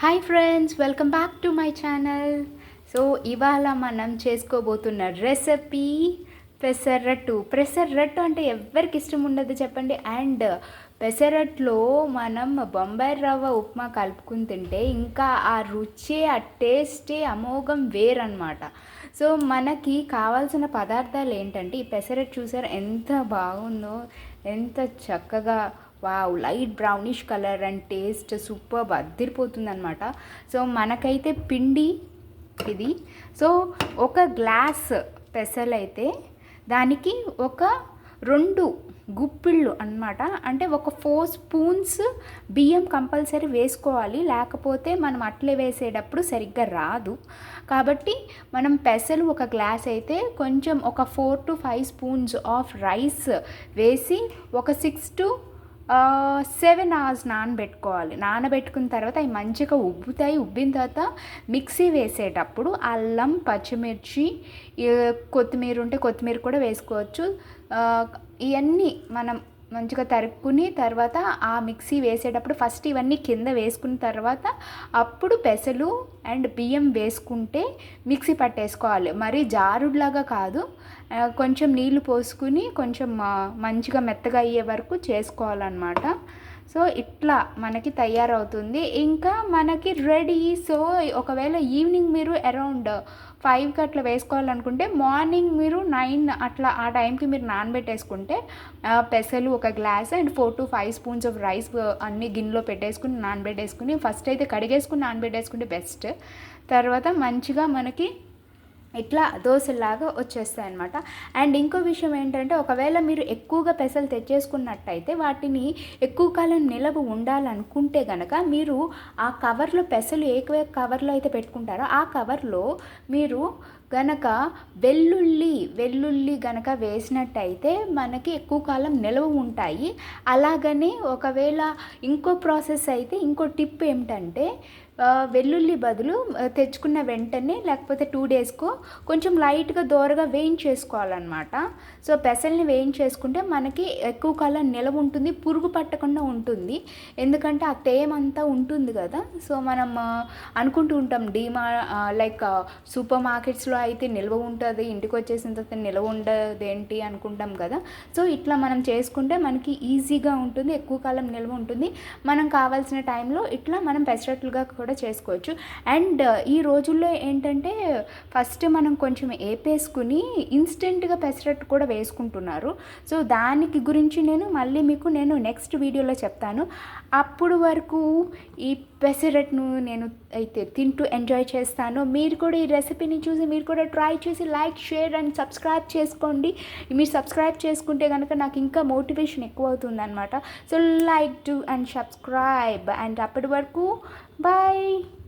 Hi friends welcome back to my channel so ఇవాళ మనం చేసుకోబోతున్న recipe pesarattu. Pesarattu అంటే ఎవరికి ఇష్టం ఉండదు చెప్పండి. అండ్ పెసరట్లో మనం బొంబాయి రవ్వ ఉప్మా కలుపుకుని తింటే ఇంకా ఆ రుచి ఆ టేస్టే అమోఘం వేరనమాట సో మనకి కావాల్సిన పదార్థాలు ఏంటంటే ఈ పెసరట్టు చూసారు ఎంత బాగుందో ఎంత చక్కగా wow light brownish colour and taste super అద్దరిపోతుంది అనమాట సో మనకైతే పిండి ఇది. సో ఒక గ్లాస్ పెసలైతే దానికి ఒక రెండు గుప్పిళ్ళు అన్నమాట. అంటే ఒక ఫోర్ స్పూన్స్ బియ్యం కంపల్సరీ వేసుకోవాలి. లేకపోతే మనం అట్లే వేసేటప్పుడు సరిగ్గా రాదు. కాబట్టి మనం పెసలు ఒక గ్లాస్ అయితే కొంచెం ఒక four to five spoons of rice వేసి ఒక సిక్స్ టు సెవెన్ అవర్స్ నానబెట్టుకోవాలి. నానబెట్టుకున్న తర్వాత అవి మంచిగా ఉబ్బుతాయి. ఉబ్బిన తర్వాత మిక్సీ వేసేటప్పుడు అల్లం పచ్చిమిర్చి కొత్తిమీర ఉంటే కొత్తిమీర కూడా వేసుకోవచ్చు. ఇవన్నీ మనం మంచిగా తరుక్కుని తర్వాత ఆ మిక్సీ వేసేటప్పుడు ఫస్ట్ ఇవన్నీ కింద వేసుకున్న తర్వాత అప్పుడు పెసలు అండ్ బియ్యం వేసుకుంటే మిక్సీ పట్టేసుకోవాలి. మరి జారుడులాగా కాదు. కొంచెం నీళ్ళు పోసుకుని కొంచెం మంచిగా మెత్తగా అయ్యే వరకు చేసుకోవాలన్నమాట. సో ఇట్లా మనకి తయారవుతుంది. ఇంకా మనకి రెడీ. సో ఒకవేళ ఈవినింగ్ మీరు అరౌండ్ ఫైవ్కి అట్లా వేసుకోవాలనుకుంటే మార్నింగ్ మీరు నైన్ అట్లా ఆ టైంకి మీరు నానబెట్టేసుకుంటే పెసలు ఒక glass and four to five spoons of rice అన్ని గిన్నెలో పెట్టేసుకుని నానబెట్టేసుకుని ఫస్ట్ అయితే కడిగేసుకుని నానబెట్టేసుకుంటే బెస్ట్. తర్వాత మంచిగా మనకి ఇట్లా దోశలాగా వచ్చేస్తాయి అనమాట అండ్ ఇంకో విషయం ఏంటంటే ఒకవేళ మీరు ఎక్కువగా పెసలు తెచ్చేసుకున్నట్టయితే వాటిని ఎక్కువ కాలం నిలవ ఉండాలనుకుంటే గనక మీరు ఆ కవర్లో పెసలు ఏ కవర్లో అయితే పెట్టుకుంటారో ఆ కవర్లో మీరు గనక వెల్లుల్లి వెల్లుల్లి గనక వేసినట్టయితే మనకి ఎక్కువ కాలం నిలవ ఉంటాయి. అలాగనే ఒకవేళ ఇంకో ప్రాసెస్ అయితే ఇంకో టిప్ ఏమిటంటే వెల్లుల్లి బదులు తెచ్చుకున్న వెంటనే లేకపోతే టూ డేస్కో కొంచెం లైట్గా దోరగా వేయించేసుకోవాలన్నమాట. సో పెసల్ని వేయించేసుకుంటే మనకి ఎక్కువ కాలం నిలవ ఉంటుంది పురుగు పట్టకుండా ఉంటుంది. ఎందుకంటే ఆ తేమంతా ఉంటుంది కదా. సో మనం అనుకుంటూ ఉంటాం డీమా లైక్ సూపర్ మార్కెట్స్లో అయితే నిల్వ ఉంటుంది ఇంటికి వచ్చేసిన తర్వాత నిల్వ ఉండదు ఏంటి? అనుకుంటాం కదా. సో ఇట్లా మనం చేసుకుంటే మనకి ఈజీగా ఉంటుంది ఎక్కువ కాలం నిల్వ ఉంటుంది. మనం కావాల్సిన టైంలో ఇట్లా మనం పెసరట్లుగా కూడా చేసుకోవచ్చు. అండ్ uh, ఈ రోజుల్లో ఏంటంటే ఫస్ట్ మనం కొంచెం ఏపేసుకుని ఇన్స్టెంట్గా పెసరట్టు కూడా వేసుకుంటున్నారు. సో దానికి గురించి నేను మళ్ళీ మీకు నేను నెక్స్ట్ వీడియోలో చెప్తాను. అప్పుడు వరకు ఈ పెసరట్ను నేను అయితే తింటూ ఎంజాయ్ చేస్తాను. మీరు కూడా ఈ రెసిపీని చూసి మీరు కూడా ట్రై చేసి లైక్ షేర్ అండ్ సబ్స్క్రైబ్ చేసుకోండి. మీరు సబ్స్క్రైబ్ చేసుకుంటే కనుక నాకు ఇంకా మోటివేషన్ ఎక్కువ అవుతుంది అనమాట so like to and subscribe. And అప్పటి వరకు Bye.